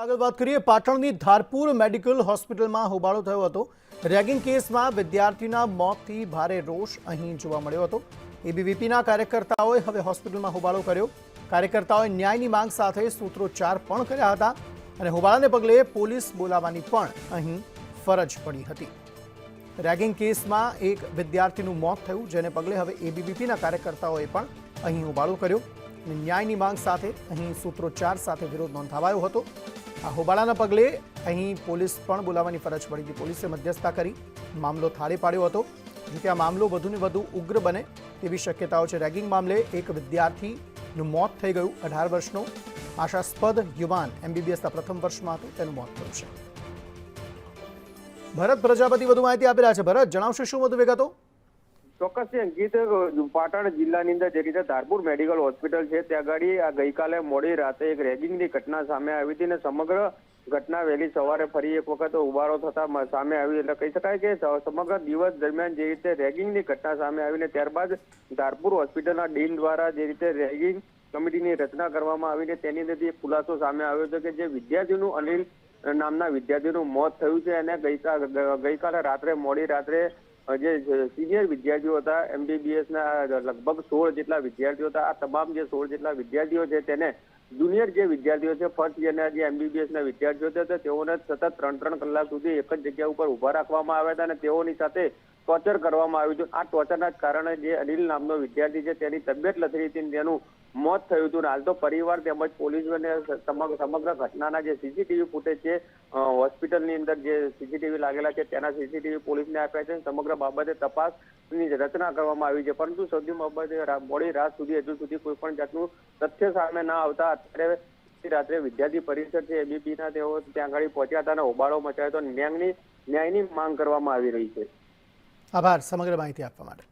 આગળ વાત કરીએ, પાટણની ધારપુર મેડિકલ હોસ્પિટલમાં હોબાળો થયો હતો. રેગિંગ કેસમાં વિદ્યાર્થીના મોતથી ભારે રોષ અહીં જોવા મળ્યો હતો. એબીવીપીના કાર્યકર્તાઓએ હવે હોસ્પિટલમાં હોબાળો કર્યો. કાર્યકર્તાઓએ ન્યાયની માંગ સાથે સૂત્રોચ્ચાર પણ કર્યા હતા અને હોબાળાને પગલે પોલીસ બોલાવવાની પણ અહીં ફરજ પડી હતી. રેગિંગ કેસમાં એક વિદ્યાર્થીનું મોત થયું, જેને પગલે હવે એબીવીપીના કાર્યકર્તાઓએ પણ અહીં હોબાળો કર્યો. અને ન્યાયની માંગ સાથે અહીં સૂત્રોચ્ચાર સાથે વિરોધ નોંધાવાયો હતો. આ હોબાળાના પગલે અહીં પોલીસ પણ બોલાવવાની ફરજ પડી હતી. પોલીસે મધ્યસ્થતા કરી, મામલો થાળે પાડ્યો હતો. જોકે આ મામલો વધુને વધુ ઉગ્ર બને તેવી શક્યતાઓ છે. રેગિંગ મામલે એક વિદ્યાર્થીનું મોત થઈ ગયું. અઢાર વર્ષનો આશાસ્પદ યુવાન એમબીબીએસના પ્રથમ વર્ષમાં હતો. તેનું મોત થયું છે. ભરત પ્રજાપતિ વધુ માહિતી આપી રહ્યા છે. ભરત, જણાવશો શું વધુ વિગતો? ચોક્કસ છે અંકિત, પાટણ જિલ્લાની અંદર જે રીતે ધારપુર મેડિકલ હોસ્પિટલ છે, ત્યાં આગળ આ ગઈકાલે મોડી રાતે એક રેગિંગની ઘટના સામે આવી હતી અને સમગ્ર ઘટના વહેલી સવારે ફરી એક વખત ઉભારો થતા સામે આવી એટલે કહી શકાય કે સમગ્ર દિવસ દરમિયાન જે રીતે રેગિંગની ઘટના સામે આવીને ત્યારબાદ ધારપુર હોસ્પિટલના ડીન દ્વારા જે રીતે રેગિંગ કમિટીની રચના કરવામાં આવીને તેની અંદરથી એક ખુલાસો સામે આવ્યો છે કે જે વિદ્યાર્થીનું અનિલ નામના વિદ્યાર્થીનું મોત થયું છે અને ગઈકાલે રાત્રે, મોડી રાત્રે જે સિનિયર વિદ્યાર્થીઓ હતા એમબીબીએસ ના લગભગ સોળ જેટલા વિદ્યાર્થીઓ હતા, આ તમામ જે સોળ જેટલા વિદ્યાર્થીઓ છે તેને જુનિયર જે વિદ્યાર્થીઓ છે ફર્સ્ટ યરના જે એમબીબીએસ ના વિદ્યાર્થીઓ હતા તેઓને સતત ત્રણ ત્રણ કલાક સુધી એક જ જગ્યા ઉપર ઊભા રાખવામાં આવ્યા હતા અને તેઓની સાથે ટોર્ચર કરવામાં આવ્યું હતું આ ટોર્ચરના જ કારણે જે અનિલ નામનો વિદ્યાર્થી છે, તેની તબિયત લથડી હતી તેનું મોત થયું હતું હાલ તો પરિવાર તેમજ પોલીસ અને સમગ્ર ઘટનાના જે સીસીટીવી ફૂટેજ છે હોસ્પિટલની અંદર જે સીસીટીવી લાગેલા છે, તેના સીસીટીવી પોલીસને આપ્યા છે સમગ્ર બાબતે તપાસની રચના કરવામાં આવી છે. પરંતુ સૌથી બાબતે મોડી રાત સુધી, હજુ સુધી કોઈ પણ જાતનું તથ્ય સામે ના આવતા અત્યારે રાત્રે વિદ્યાર્થી પરિષદ છે એબીપી ના તેઓ ત્યાં આગળ પહોંચ્યા હતા અને હોબાળો મચાયો હતો. ન્યાયની ન્યાયની માંગ કરવામાં આવી રહી છે. આભાર સમગ્ર માહિતી આપવા માટે.